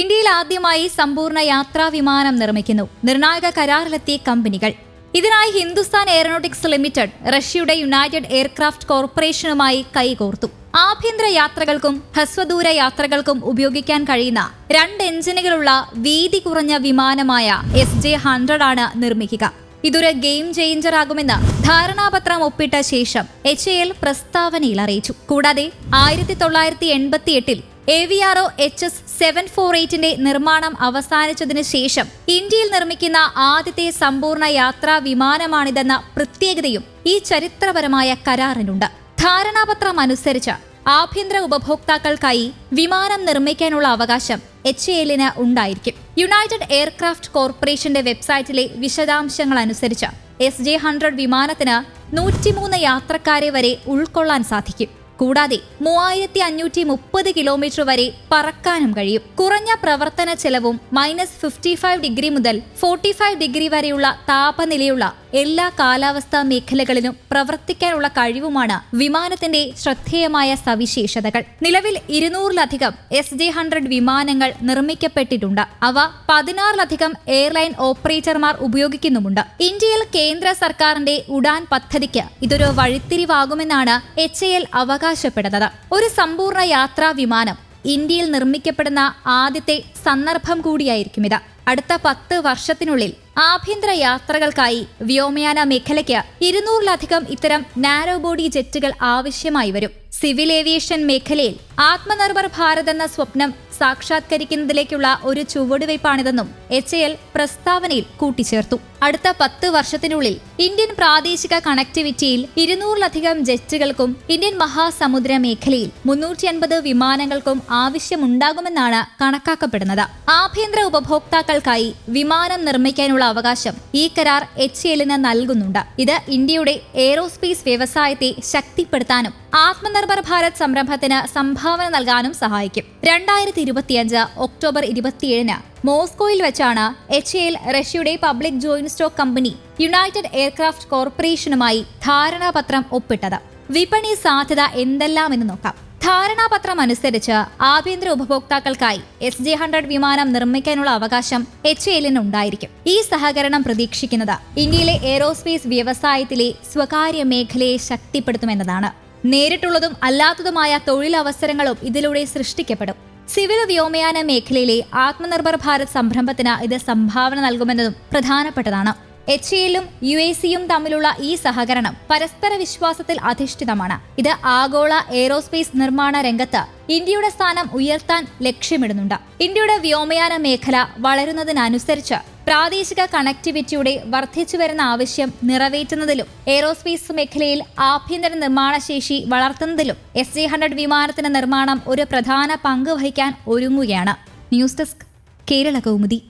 ഇന്ത്യയിൽ ആദ്യമായി സമ്പൂർണ യാത്രാ വിമാനം നിർമ്മിക്കുന്നു. നിർണായക കരാറിലെത്തിയ കമ്പനികൾ. ഇതിനായി ഹിന്ദുസ്ഥാൻ എയറോനോട്ടിക്സ് ലിമിറ്റഡ് റഷ്യയുടെ യുണൈറ്റഡ് എയർക്രാഫ്റ്റ് കോർപ്പറേഷനുമായി കൈകോർത്തു. ആഭ്യന്തര യാത്രകൾക്കും ഹ്രസ്വദൂര യാത്രകൾക്കും ഉപയോഗിക്കാൻ കഴിയുന്ന രണ്ട് എഞ്ചിനുകളുള്ള വീതി കുറഞ്ഞ വിമാനമായ എസ് ജെ ഹൺഡ്രഡ് ആണ് നിർമ്മിക്കുക. ഇതൊരു ഗെയിം ചേഞ്ചർ ആകുമെന്ന് ധാരണാപത്രം ഒപ്പിട്ട ശേഷം എച്ച് എൽ പ്രസ്താവനയിൽ അറിയിച്ചു. കൂടാതെ ആയിരത്തി തൊള്ളായിരത്തി എൺപത്തി എട്ടിൽ A V R O H S seven four എയ്റ്റിന്റെ നിർമ്മാണം അവസാനിച്ചതിനു ശേഷം ഇന്ത്യയിൽ നിർമ്മിക്കുന്ന ആദ്യത്തെ സമ്പൂർണ യാത്രാ വിമാനമാണിതെന്ന പ്രത്യേകതയും ഈ ചരിത്രപരമായ കരാറിനുണ്ട്. ധാരണാപത്രം അനുസരിച്ച് ആഭ്യന്തര ഉപഭോക്താക്കൾക്കായി വിമാനം നിർമ്മിക്കാനുള്ള അവകാശം എച്ച് എല്ലിന് ഉണ്ടായിരിക്കും. യുണൈറ്റഡ് എയർക്രാഫ്റ്റ് കോർപ്പറേഷന്റെ വെബ്സൈറ്റിലെ വിശദാംശങ്ങൾ അനുസരിച്ച് എസ് ജെ ഹൺഡ്രഡ് വിമാനത്തിന് നൂറ്റിമൂന്ന് യാത്രക്കാരെ വരെ ഉൾക്കൊള്ളാൻ സാധിക്കും. കൂടാതെ മൂവായിരത്തി അഞ്ഞൂറ്റി മുപ്പത് കിലോമീറ്റർ വരെ പറക്കാനും കഴിയും. കുറഞ്ഞ പ്രവർത്തന ചെലവും മൈനസ് ഫിഫ്റ്റി ഫൈവ് ഡിഗ്രി മുതൽ ഫോർട്ടി ഫൈവ് ഡിഗ്രി വരെയുള്ള താപനിലയുള്ള എല്ലാ കാലാവസ്ഥാ മേഖലകളിലും പ്രവർത്തിക്കാനുള്ള കഴിവുമാണ് വിമാനത്തിന്റെ ശ്രദ്ധേയമായ സവിശേഷതകൾ. നിലവിൽ ഇരുന്നൂറിലധികം എസ് ജെ ഹൺഡ്രഡ് വിമാനങ്ങൾ നിർമ്മിക്കപ്പെട്ടിട്ടുണ്ട്. അവ പതിനാറിലധികം എയർലൈൻ ഓപ്പറേറ്റർമാർ ഉപയോഗിക്കുന്നുമുണ്ട്. ഇന്ത്യയിൽ കേന്ദ്ര സർക്കാരിന്റെ ഉഡാൻ പദ്ധതിക്ക് ഇതൊരു വഴിത്തിരിവാകുമെന്നാണ് എച്ച് എൽ അവകാശപ്പെടുന്നത്. ഒരു സമ്പൂർണ യാത്രാ വിമാനം ഇന്ത്യയിൽ നിർമ്മിക്കപ്പെടുന്ന ആദ്യത്തെ സന്ദർഭം കൂടിയായിരിക്കും ഇത്. അടുത്ത പത്ത് വർഷത്തിനുള്ളിൽ ആഭ്യന്തര യാത്രകൾക്കായി വ്യോമയാന മേഖലയ്ക്ക് ഇരുന്നൂറിലധികം ഇത്തരം നാരോ ബോഡി ജെറ്റുകൾ ആവശ്യമായി വരും. സിവിൽ ഏവിയേഷൻ മേഖലയിൽ ആത്മനിർഭർ ഭാരത് എന്ന സ്വപ്നം സാക്ഷാത്കരിക്കുന്നതിലേക്കുള്ള ഒരു ചുവടുവയ്പ്പാണിതെന്നും എച്ച് എൽ പ്രസ്താവനയിൽ കൂട്ടിച്ചേർത്തു. അടുത്ത പത്ത് വർഷത്തിനുള്ളിൽ ഇന്ത്യൻ പ്രാദേശിക കണക്ടിവിറ്റിയിൽ ഇരുന്നൂറിലധികം ജെറ്റുകൾക്കും ഇന്ത്യൻ മഹാസമുദ്ര മേഖലയിൽ മുന്നൂറ്റി അൻപത് വിമാനങ്ങൾക്കും ആവശ്യമുണ്ടാകുമെന്നാണ് കണക്കാക്കപ്പെടുന്നത്. ആഭ്യന്തര ഉപഭോക്താക്കൾക്കായി വിമാനം നിർമ്മിക്കാനുള്ള അവകാശം ഈ കരാർ എച്ച് എല്ലിന് നൽകുന്നുണ്ട്. ഇത് ഇന്ത്യയുടെ എയ്റോസ്പേസ് വ്യവസായത്തെ ശക്തിപ്പെടുത്താനും ആത്മനിർഭർ ഭാരത് സംരംഭത്തിന് സംഭാവന നൽകാനും സഹായിക്കും. രണ്ടായിരത്തി ഇരുപത്തിയഞ്ച് ഒക്ടോബർ ഇരുപത്തിയേഴിന് മോസ്കോയിൽ വെച്ചാണ് എച്ച് എൽ റഷ്യയുടെ public joint stock company united aircraft കോർപ്പറേഷനുമായി ധാരണാപത്രം ഒപ്പിട്ടത്. വിപണി സാധ്യത എന്തെല്ലാം എന്ന് നോക്കാം. ധാരണാപത്രം അനുസരിച്ച് ആഭ്യന്തര ഉപഭോക്താക്കൾക്കായി എസ് ജെ ഹൺഡ്രഡ് വിമാനം നിർമ്മിക്കാനുള്ള അവകാശം എച്ച് എല്ലിന് ഉണ്ടായിരിക്കും. ഈ സഹകരണം പ്രതീക്ഷിക്കുന്നത് ഇന്ത്യയിലെ എയ്റോസ്പേസ് വ്യവസായത്തിലെ സ്വകാര്യ മേഖലയെ ശക്തിപ്പെടുത്തുമെന്നതാണ്. നേരിട്ടുള്ളതും അല്ലാത്തതുമായ തൊഴിലവസരങ്ങളും ഇതിലൂടെ സൃഷ്ടിക്കപ്പെടും. സിവിൽ വ്യോമയാന മേഖലയിലെ ആത്മനിർഭർ ഭാരത് സംരംഭത്തിന് ഇത് സംഭാവന നൽകുമെന്നതും പ്രധാനപ്പെട്ടതാണ്. എച്ച് എല്ലും യു എ സിയും തമ്മിലുള്ള ഈ സഹകരണം പരസ്പര വിശ്വാസത്തിൽ അധിഷ്ഠിതമാണ്. ഇത് ആഗോള എയ്റോസ്പേസ് നിർമ്മാണ രംഗത്ത് ഇന്ത്യയുടെ സ്ഥാനം ഉയർത്താൻ ലക്ഷ്യമിടുന്നുണ്ട്. ഇന്ത്യയുടെ വ്യോമയാന മേഖല വളരുന്നതിനനുസരിച്ച് പ്രാദേശിക കണക്ടിവിറ്റിയുടെ വർദ്ധിച്ചുവരുന്ന ആവശ്യം നിറവേറ്റുന്നതിലും എയ്റോസ്പേസ് മേഖലയിൽ ആഭ്യന്തര നിർമ്മാണശേഷി വളർത്തുന്നതിലും എസ് ജെ ഹൺഡ്രഡ് വിമാനത്തിന്റെ നിർമ്മാണം ഒരു പ്രധാന പങ്ക് വഹിക്കാൻ ഒരുങ്ങുകയാണ്. News desk Kerala Kaumudi.